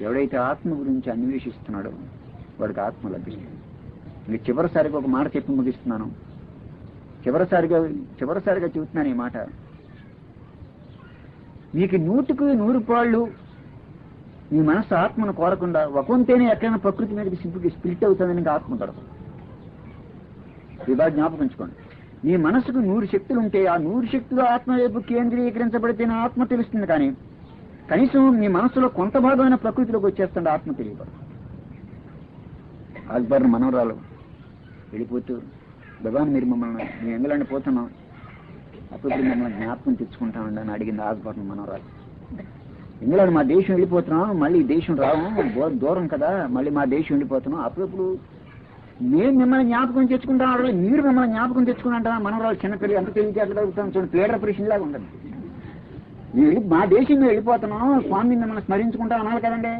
ఎవడైతే ఆత్మ గురించి అన్వేషిస్తున్నాడో వాడికి ఆత్మ లభిస్తుంది. ఇంక చివరిసారిగా ఒక మాట చెప్పి ముగిస్తున్నాను. చివరిసారిగా చివరిసారిగా చెబుతున్నాను ఈ మాట. మీకు నూటికి నూరు పాళ్ళు మీ మనసు ఆత్మను కోరకుండా ఒకంతేనే ఎక్కడైనా ప్రకృతి మీదకి సింపుకి స్పిరిట్ అవుతుందని ఇంకా ఆత్మ గడపదు ఇది బాగా జ్ఞాపకించుకోండి మీ మనసుకు నూరు శక్తులు ఉంటే ఆ నూరు శక్తులు ఆత్మ వైపు కేంద్రీకరించబడితేనే ఆత్మ తెలుస్తుంది కానీ కనీసం మీ మనసులో కొంత భాగమైన ప్రకృతిలోకి వచ్చేస్తుంది ఆత్మ తెలియదు అక్బర్ మనవరాలు వెళ్ళిపోతూ భగవాన్ మీరు మమ్మల్ని మేము ఇంగ్లాండ్ పోతున్నాం. అప్పుడు మిమ్మల్ని జ్ఞాపకం తెచ్చుకుంటామండి అని అడిగింది ఆక్బర్ మనవరాలు. ఇంగ్లాండ్ మా దేశం వెళ్ళిపోతున్నాం మళ్ళీ దేశం రావం దూరం కదా మళ్ళీ మా దేశం వెళ్ళిపోతున్నాం. అప్పుడప్పుడు మేము మిమ్మల్ని జ్ఞాపకం తెచ్చుకుంటాం అడగలేదు మీరు మిమ్మల్ని జ్ఞాపకం తెచ్చుకుంటాం మనవరాలు చిన్నపిల్లలు ఎంత తెలియజేయగలుగుతాం చూడండి ప్లేడర్ పరీక్ష లాగా ఉండదు మా దేశం మేము వెళ్ళిపోతున్నాం. స్వామిని మిమ్మల్ని స్మరించుకుంటాం అనాలి కదండి.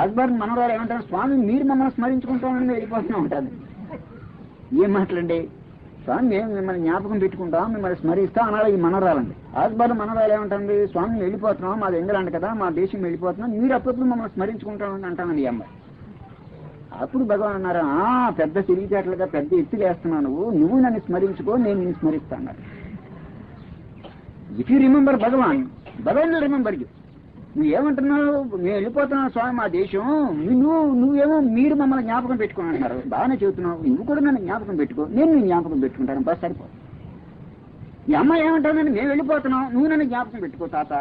అక్బర్ మనవరాలు ఏమంటారు? స్వామి మీరు మమ్మల్ని స్మరించుకుంటామని మేము వెళ్ళిపోతున్నాం ఉంటుంది ఏం మాటలండి? స్వామి మేము మిమ్మల్ని జ్ఞాపకం పెట్టుకుంటాం మిమ్మల్ని స్మరిస్తాం అనాలి ఈ మనవరాలండి. అక్బర్ మనవరాలు ఏమంటుంది స్వామి వెళ్ళిపోతున్నాం మాది ఇంగ్లాండ్ కదా మా దేశం వెళ్ళిపోతున్నాం మీరు అప్పుడప్పుడు మమ్మల్ని స్మరించుకుంటామని అంటానండి ఈ అమ్మాయి. అప్పుడు భగవాన్ అన్నారు? ఆ పెద్ద తెలివితేటలుగా పెద్ద ఎత్తులు వేస్తున్నావు నువ్వు. నువ్వు నన్ను స్మరించుకో నేను నిన్ను స్మరిస్తాను if you remember Bhagavan Bhagavan remember you నువ్వు ఏమంటున్నావు మేము వెళ్ళిపోతున్నావు స్వామి మా దేశం. నువ్వు నువ్వేమో మీరు మమ్మల్ని జ్ఞాపకం పెట్టుకుని అంటున్నారు బాగానే చెబుతున్నావు. నువ్వు కూడా నన్ను జ్ఞాపకం పెట్టుకో. నేను నేను జ్ఞాపకం పెట్టుకుంటాను. బస్ సరిపో ఈ అమ్మాయి ఏమంటానని మేము వెళ్ళిపోతున్నాం. నువ్వు నన్ను జ్ఞాపకం పెట్టుకో తాత.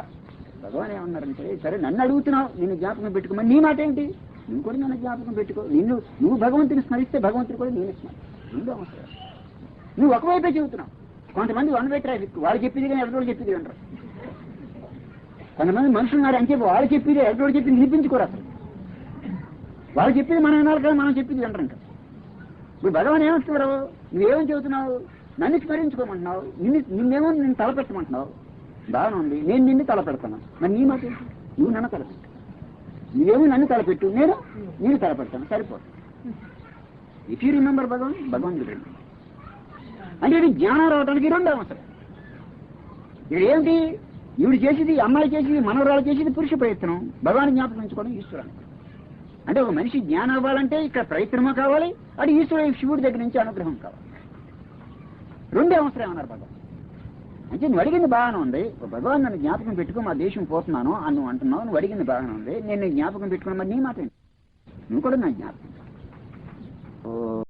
భగవాన్ ఏమన్నారంటే సరే నన్ను అడుగుతున్నావు. నిన్ను జ్ఞాపకం పెట్టుకోమని నీ మాట ఏంటి? నువ్వు కూడా నన్ను జ్ఞాపకం పెట్టుకో. నిన్ను నువ్వు భగవంతుని స్మరిస్తే భగవంతుడు కూడా నేను స్మరి రెండు అవసరం. నువ్వు ఒకవైపే చెబుతున్నావు. కొంతమంది వన్ వే ట్రాఫిక్. వాళ్ళు చెప్పింది కానీ ఎవరి చెప్పింది అంటారు కొంతమంది మనుషులు ఉన్నారు అని చెప్పి వాళ్ళు చెప్పింది ఎక్కడ చెప్పింది వినిపించుకోరు అసలు. వాళ్ళు చెప్పింది మనం వినాలి కదా మనం చెప్పింది అంటారు ఇంకా. ఇప్పుడు భగవాన్ ఏమంటున్నారు నువ్వేమని చెబుతున్నావు? నన్ను స్మరించుకోమంటున్నావు? నిన్ను నిన్నేమో నేను తలపెట్టమంటున్నావు? బాగానే ఉంది. నేను నిన్ను తలపెడతాను. మరి నీ మాట నువ్వు నన్ను తలపెట్టు. నువ్వేమో నన్ను తలపెట్టు. నేను నేను తలపెడతాను. సరిపో if you remember Bhagavan Bhagavan remember అంటే ఇది జ్ఞానం రావడానికి రెండు అవసరం. ఇది ఏంటి? ఈవిడ చేసేది అమ్మాయి చేసేది మనవరాలు చేసేది పురుష ప్రయత్నం. భగవాన్ జ్ఞాపకం ఉంచుకోవడం ఈశ్వరాన్ని అంటే ఒక మనిషి జ్ఞానం అవ్వాలంటే ఇక్కడ ప్రయత్నమో కావాలి అటు ఈశ్వరుడు శివుడి దగ్గర నుంచి అనుగ్రహం కావాలి. రెండే అవసరం అన్నారు భగవాన్? అంటే నువ్వు అడిగింది బాగానే ఉంది. భగవాన్ నన్ను జ్ఞాపకం పెట్టుకో మా దేశం పోతున్నాను అని నువ్వు అంటున్నావు నువ్వు అడిగింది బాగానే ఉంది. నేను జ్ఞాపకం పెట్టుకున్నా మరి నీ మాట నువ్వు కూడా నా జ్ఞాపకం ఓ